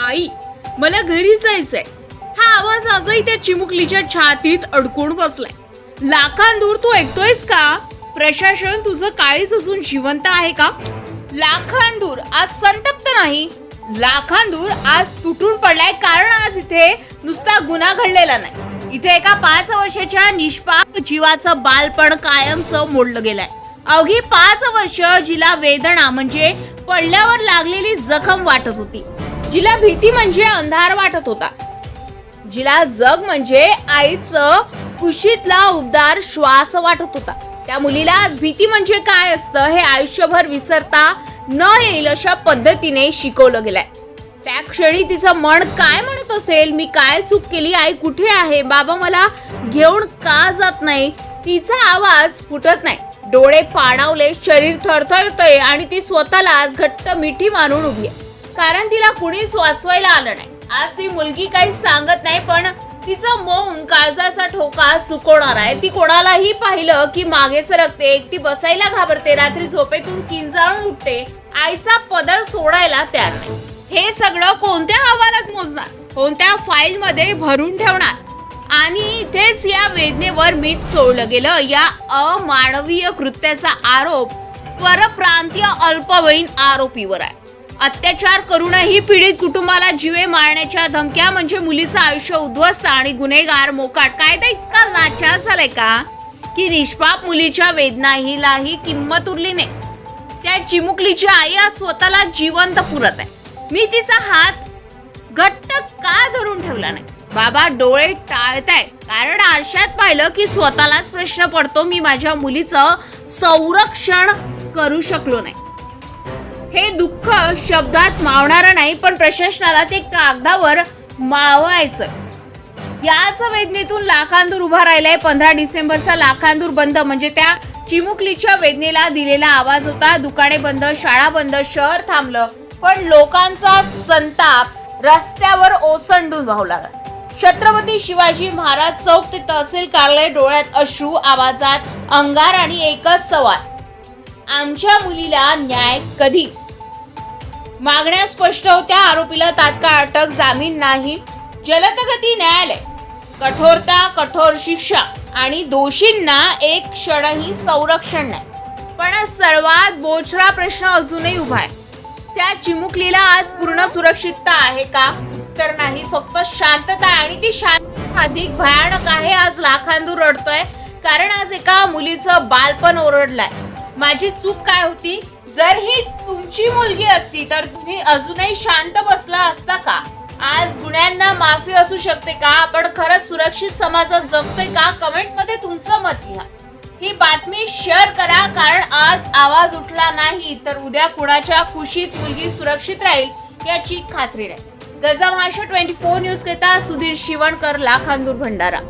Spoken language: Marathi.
आई मला घरी जायचंय. हा आवाज आजही त्या चिमुकलीच्या छातीत अडकून बसलाय. लाखांदूर तू ऐकतोयस का? प्रशासन तुझं काळीच अजून जिवंत आहे का? लाखांदूर आज संतप्त नाही. लाखांदूर आज तुटून पडलाय कारण आज इथे नुसता गुन्हा घडलेला नाही. इथे एका पाच वर्षाच्या निष्पाप जीवाचं बालपण कायमचं मोडलं गेलंय. अवघी पाच वर्ष जिला वेदना म्हणजे पडल्यावर लागलेली जखम वाटत होती. जिला भीती म्हणजे अंधार वाटत होता. जिला जग म्हणजे आईचं कुशीतला उबदार श्वास वाटत होता. त्या मुलीला आज भीती म्हणजे काय असतं हे आयुष्यभर विसरता न येईल अशा पद्धतीने शिकवलं गेलंय. त्या क्षणी तिचं मन काय म्हणत असेल? मी काय चूक केली? आई कुठे आहे? बाबा मला घेऊन का जात नाही? तिचा आवाज फुटत नाही. डोळे पाणावले शरीर थरथरतय आणि ती स्वतःला आज घट्ट मिठी मारून उभी आहे. कारण तिला कुणीच वाचवायला आलं नाही. आज ती मुलगी काही सांगत नाही पण तिचं मौन काळजाचा ठोका चुकवणार आहे. ती कोणालाही पाहिलं की मागे सरकते एकटी बसायला घाबरते रात्री झोपेतून किंचाळून उठते आईचा पदर सोडायला तयार नाही. हे सगळं कोणत्या अहवालात मोजणार? कोणत्या फाईल मध्ये भरून ठेवणार? आणि इथेच या वेदनेवर मीठ चोळलं गेलं. या अमानवीय कृत्याचा आरोप परप्रांतीय अल्पवयीन आरोपीवर आहे. अत्याचार करूनही पीडित कुटुंबाला जीवे मारण्याच्या धमक्या म्हणजे मुलीचं आयुष्य उद्ध्वस्त आणि गुन्हेगार मोकाट. कायदा इतका लाचार झालाय का? की निष्पाप मुलीच्या वेदना हिलाही किंमत उरली नाही. त्या चिमुकलीची आई आज स्वतःला जिवंत पुरत आहे. मी तिचा हात घट्ट का धरून ठेवला नाही? बाबा डोळे टाळताय. कारण आरशात पाहिलं की स्वतःलाच प्रश्न पडतो मी माझ्या मुलीचं संरक्षण करू शकलो नाही. हे दुःख शब्दात मावणारं नाही पण प्रशासनाला ते कागदावर मावायचं याच वेदनेतून लाखांदूर उभा राहिलाय. पंधरा डिसेंबरचा लाखांदूर बंद म्हणजे त्या चिमुकलीच्या वेदनेला दिलेला आवाज होता. दुकाने बंद शाळा बंद शहर थांबलं. पण लोकांचा संताप रस्त्यावर ओसंडून वाहू लागला. छत्रपती शिवाजी महाराज चौक ते तहसील कार्यालय डोळ्यात अश्रू आवाजात अंगार आणि एकच सवाल. आमच्या मुलीला न्याय कधी? मागण्या स्पष्ट होत्या. आरोपीला तात्काळ अटक जामीन नाही. जलदगती न्यायालय. कठोरता कठोर शिक्षा आणि दोषींना एक क्षणही संरक्षण नाही. पण सर्वात बोचरा प्रश्न अजूनही उभा आहे. त्या चिमुकलीला आज पूर्ण सुरक्षितता आहे का? तर नाही फक्त शांतता आहे. आणि ती शांत अधिक भयानक आहे. आज लाखांदूर रडतोय. कारण आज एका मुलीचं बालपण ओरडलंय. माझी चूक काय होती? जर ही तुमची मुलगी असती तर तुम्ही अजूनही शांत बसला असता का? आज गुन्ह्यांना माफी असू शकते का? आपण खरंच सुरक्षित समाजात जगतोय का? कमेंटमध्ये तुमचं मत लिहा. ही बातमी शेअर करा कारण आज आवाज उठला नाही तर उद्या कुणाच्या खुशीत मुलगी सुरक्षित राहील याची खात्री नाही. Gaja Maharashtra twenty four news घेता सुधीर शिवणकर लाखांदूर भंडारा.